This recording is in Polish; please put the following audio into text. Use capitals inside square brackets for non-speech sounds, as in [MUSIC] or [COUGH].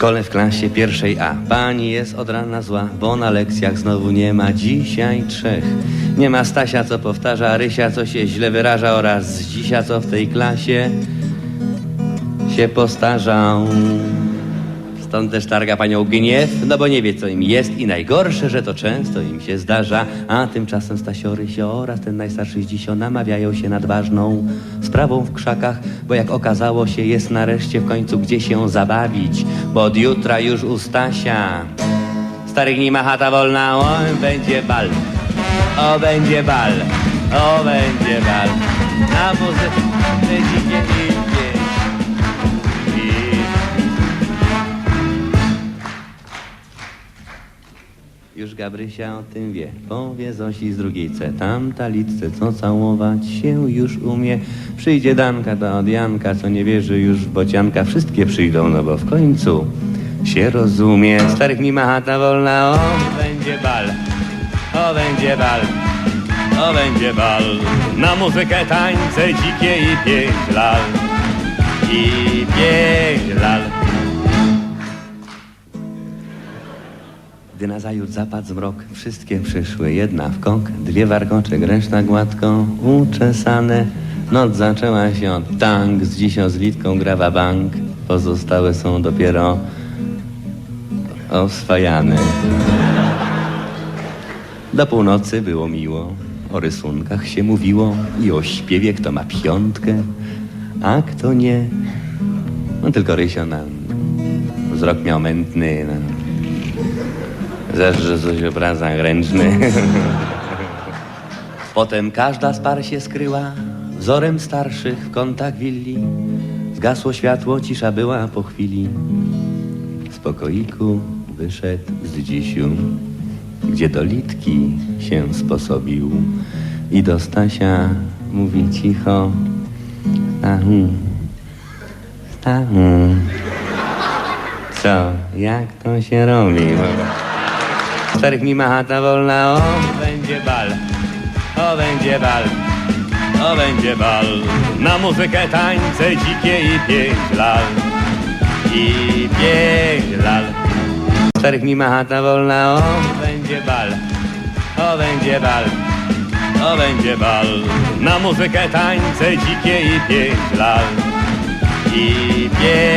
szkole w klasie pierwszej A. Pani jest od rana zła, bo na lekcjach znowu nie ma dzisiaj trzech. Nie ma Stasia, co powtarza, Rysia, co się źle wyraża oraz Zdzisia, co w tej klasie się postarzał. Stąd też targa panią gniew, no bo nie wie, co im jest i najgorsze, że to często im się zdarza. A tymczasem Stasio, Rysio oraz ten najstarszy dzisio namawiają się nad ważną sprawą w krzakach, bo jak okazało się, jest nareszcie w końcu gdzie się zabawić, bo od jutra już u Stasia. Starych nie ma chata wolna, o, będzie bal, o, będzie bal, o, będzie bal. Na muzyce dzikie Już Gabrysia o tym wie, powie Zosi z drugiej C. Tamta litce, co całować się już umie. Przyjdzie Danka, ta od Janka, co nie wierzy już w bocianka. Wszystkie przyjdą, no bo w końcu się rozumie. Starych nie ma chata wolna, o, będzie bal, o, będzie bal. O, będzie bal, na muzykę, tańce dzikie i pięć lal, i pięć Gdy nazajutrz zapadł zmrok, wszystkie przyszły, jedna w kąk, dwie warkocze, reszta gładko uczesane. Noc zaczęła się od tank, z dzisią z litką grawa bank, pozostałe są dopiero oswajane. Do północy było miło, o rysunkach się mówiło i o śpiewie, kto ma piątkę, a kto nie. No tylko Rysio na wzrok miał mętny, no. Zawsze coś obrazach ręczny. [LAUGHS] Potem każda z par się skryła, wzorem starszych w kątach willi. Zgasło światło, cisza była po chwili. Z pokoiku wyszedł z dzisiu, gdzie do litki się sposobił. I do Stasia mówi cicho, Stachu, Stachu, co, jak to się robi? Czterech mi ma chata wolna, o, będzie bal, o, będzie bal, o, będzie bal. Na muzykę, tańce dzikie i pięć lal, i pięć lal. Czterech mi ma chata wolna, o, będzie bal, o, będzie bal, o, będzie bal. Na muzykę, tańce dzikie i pięć lal, i pięć.